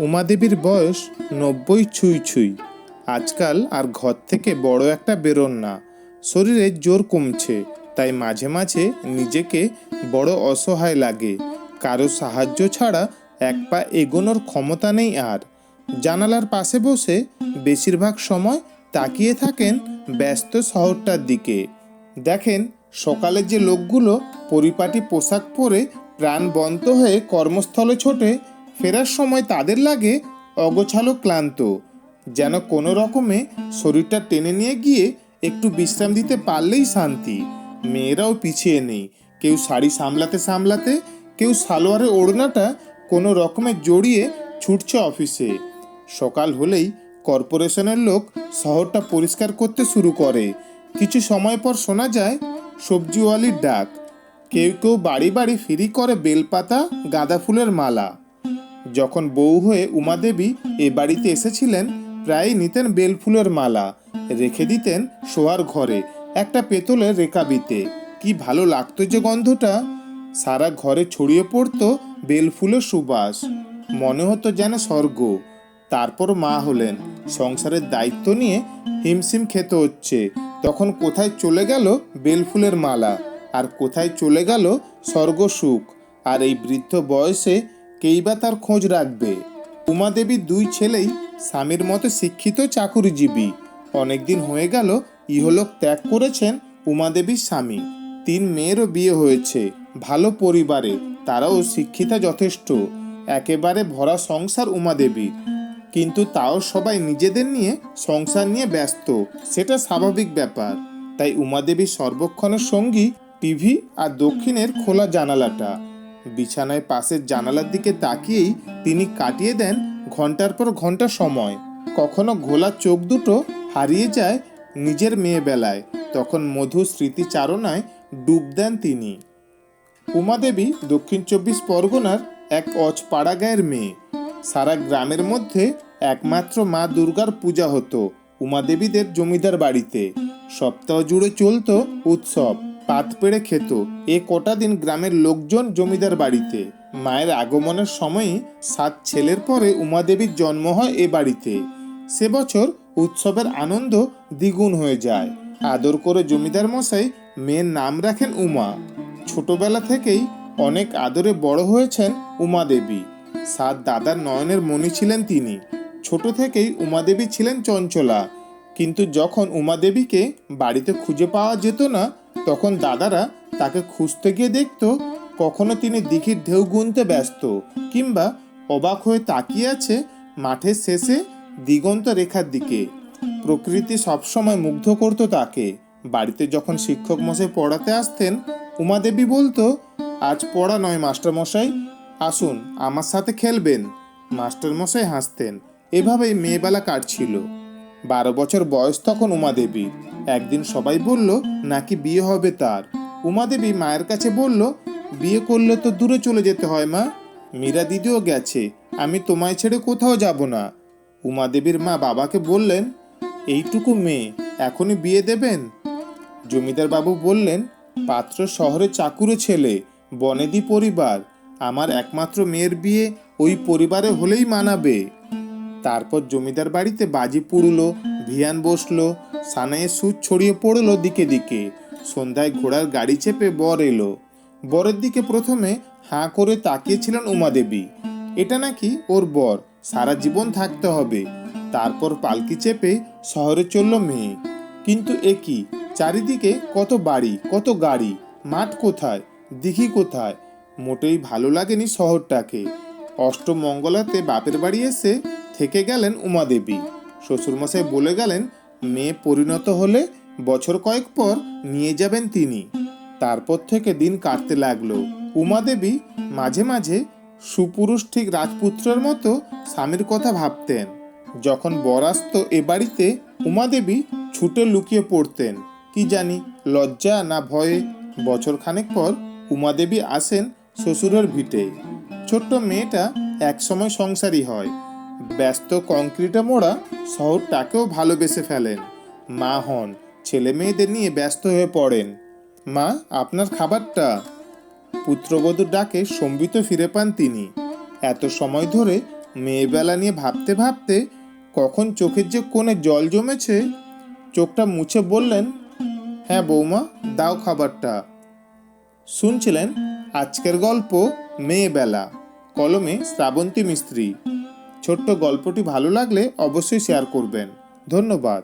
উমাদেবীর বয়স নব্বই ছুঁই ছুঁই। আজকাল আর ঘর থেকে বড় একটা বেরোন না। শরীরে জোর কমছে, তাই মাঝে মাঝে নিজেকে বড় অসহায় লাগে। কারও সাহায্য ছাড়া এক পা এগোনোর ক্ষমতা নেই আর। জানালার পাশে বসে বেশিরভাগ সময় তাকিয়ে থাকেন ব্যস্ত শহরটার দিকে। দেখেন সকালে যে লোকগুলো পরিপাটি পোশাক পরে প্রাণবন্ত হয়ে কর্মস্থলে ছোটে ফেরার সময় তাদের লাগে অগোছালো ক্লান্ত। যেন কোনো রকমে শরীরটা টেনে নিয়ে গিয়ে একটু বিশ্রাম দিতে পারলেই শান্তি। মেয়েরাও পিছিয়ে নেই। কেউ শাড়ি সামলাতে সামলাতে, কেউ সালোয়ারের ওড়নাটা কোনো রকমে জড়িয়ে ছুটছে অফিসে। সকাল হলেই কর্পোরেশনের লোক শহরটা পরিষ্কার করতে শুরু করে। কিছু সময় পর শোনা যায়, সবজিওয়ালির ডাক। কেউ কেউ বাড়ি বাড়ি ফিরি করে বেলপাতা, গাঁদা ফুলের মালা। যখন বউ হয়ে উমাদেবী এ বাড়িতে এসেছিলেন, প্রায়ই নিতেন বেলফুলের মালা, রেখে দিতেন শোয়ার ঘরে, একটা পেতলের রেকাবিতে। কি ভালো লাগতো যে গন্ধটা! সারা ঘরে ছড়িয়ে পড়তো বেলফুলের সুবাস। মনে হতো যেন স্বর্গ। তারপর মা হলেন। সংসারের দায়িত্ব নিয়ে হিমশিম খেতে হচ্ছে। তখন কোথায় চলে গেল বেলফুলের মালা? আর কোথায় চলে গেল স্বর্গ সুখ? আর এই বৃদ্ধ বয়সে কেই বা তার খোঁজ রাখবে। উমাদেবীর দুই ছেলেই স্বামীর মতো শিক্ষিত চাকুরিজীবী। অনেকদিন হয়ে গেল, ইহলোক ত্যাগ করেছেন উমাদেবীর স্বামী। তিন মেয়েরও বিয়ে হয়েছে, ভালো পরিবারে, তারাও শিক্ষিতা যথেষ্ট। একেবারে ভরা সংসার উমাদেবীর। কিন্তু তাও সবাই নিজেদের নিয়ে সংসার নিয়ে ব্যস্ত, সেটা স্বাভাবিক ব্যাপার। তাই উমাদেবীর সর্বক্ষণের সঙ্গী টিভি আর দক্ষিণের খোলা জানালাটা। বিছানায় পাশের জানালার দিকে তাকিয়েই তিনি কাটিয়ে দেন ঘণ্টার পর ঘণ্টা সময়। কখনো ঘোলা চোখ দুটো হারিয়ে যায় নিজের মেয়ে বেলায়, তখন মধু স্মৃতিচারণায় ডুব দেন তিনি। উমাদেবী দক্ষিণ চব্বিশ পরগনার এক অজপাড়া গায়ের মেয়ে। সারা গ্রামের মধ্যে একমাত্র মা দুর্গার পূজা হতো উমাদেবীদের জমিদার বাড়িতে। সপ্তাহ জুড়ে চলতো উৎসব। পাত পেড়ে খেত। এ কটা দিন গ্রামের লোকজন জমিদার বাড়িতে। মায়ের আগমনের সময়ই সাত ছেলের পরে উমাদেবীর জন্ম হয় এ বাড়িতে। সে বছর উৎসবের আনন্দ দ্বিগুণ হয়ে যায়। আদর করে জমিদার মশাই মেয়ের নাম রাখেন উমা। ছোটবেলা থেকেই অনেক আদরে বড় হয়েছেন উমাদেবী। সাত দাদার নয়নের মণি ছিলেন তিনি। ছোট থেকেই উমাদেবী ছিলেন চঞ্চলা। কিন্তু যখন উমাদেবীকে বাড়িতে খুঁজে পাওয়া যেত না তখন দাদারা তাকে খুঁজতে গিয়ে দেখত কখনো তিনি দিঘির ঢেউ গুনতে ব্যস্ত কিংবা অবাক হয়ে তাকিয়ে আছে মাঠের শেষে দিগন্ত রেখার দিকে। প্রকৃতি সবসময় মুগ্ধ করত তাকে। বাড়িতে যখন শিক্ষক মশাই পড়াতে আসতেন, উমাদেবী বলতো, আজ পড়া নয় মাস্টারমশাই আসুন, আমার সাথে খেলবেন। মাস্টারমশাই হাসতেন। এভাবেই মেয়েবেলা কাটছিল। বারো বছর বয়স তখন উমাদেবীর। একদিন সবাই বলল, নাকি বিয়ে হবে তার? উমাদেবী মায়ের কাছে বলল, বিয়ে করলে তো দূরে চলে যেতে হয় মা। মীরা দিদিও গেছে, আমি তোমায় ছেড়ে কোথাও যাব না। উমাদেবীর মা বাবাকে বললেন, এইটুকু মেয়ে, এখনই বিয়ে দেবেন? জমিদার বাবু বললেন, পাত্র শহরে চাকুরে ছেলে, বনেদি পরিবার, আমার একমাত্র মেয়ের বিয়ে ওই পরিবারে হলেই মানাবে। তারপর জমিদার বাড়িতে বাজি পুড়লো, ভিয়ান বসল সানাইয়ের সুদ ছড়িয়ে পড়ল দিকে দিকে। সন্ধ্যায় ঘোড়ার গাড়ি চেপে বর এলো। বরের দিকে প্রথমে হাঁ করে তাকিয়েছিলেন উমাদেবী। এটা নাকি ওর বর, সারা জীবন থাকতে হবে। তারপর পালকি চেপে শহরে চলল মেয়ে। কিন্তু এ কি? চারিদিকে কত বাড়ি, কত গাড়ি, মাঠ কোথায়, দিঘি কোথায়? মোটেই ভালো লাগেনি শহরটাকে। অষ্টমঙ্গলাতে বাপের বাড়ি এসে থেকে গেলেন উমাদেবী। শ্বশুরমশাই বলে গেলেন মেয়ে পরিণত হলে বছর কয়েক পর নিয়ে যাবেন তিনি। তারপর থেকে দিন কাটতে লাগল। উমাদেবী মাঝে মাঝে সুপুরুষ ঠিক রাজপুত্রের মতো স্বামীর কথা ভাবতেন। যখন বরাস্ত এ বাড়িতে উমাদেবী ছুটে লুকিয়ে পড়তেন, কি জানি লজ্জা না ভয়ে বছর খানেক পর উমাদেবী আসেন শ্বশুরের ভিটে। ছোট্ট মেয়েটা একসময় সংসারী হয় ব্যস্ত কংক্রিটে মোড়া শহরটাকেও ভালোবেসে ফেলেন। মা হন, ছেলে মেয়েদের নিয়ে ব্যস্ত হয়ে পড়েন। মা, আপনার খাবারটা? পুত্রবধূর ডাকে সম্বিত ফিরে পান তিনি। এত সময় ধরে মেয়েবেলা নিয়ে ভাবতে ভাবতে কখন চোখের যে কোণে জল জমেছে, চোখটা মুছে বললেন হ্যাঁ বৌমা, দাও খাবারটা। শুনছিলেন আজকের গল্প মেয়েবেলা, কলমে শ্রাবন্তী মিস্ত্রি। ছোট্ট গল্পটি ভালো লাগলে অবশ্যই শেয়ার করবেন। ধন্যবাদ।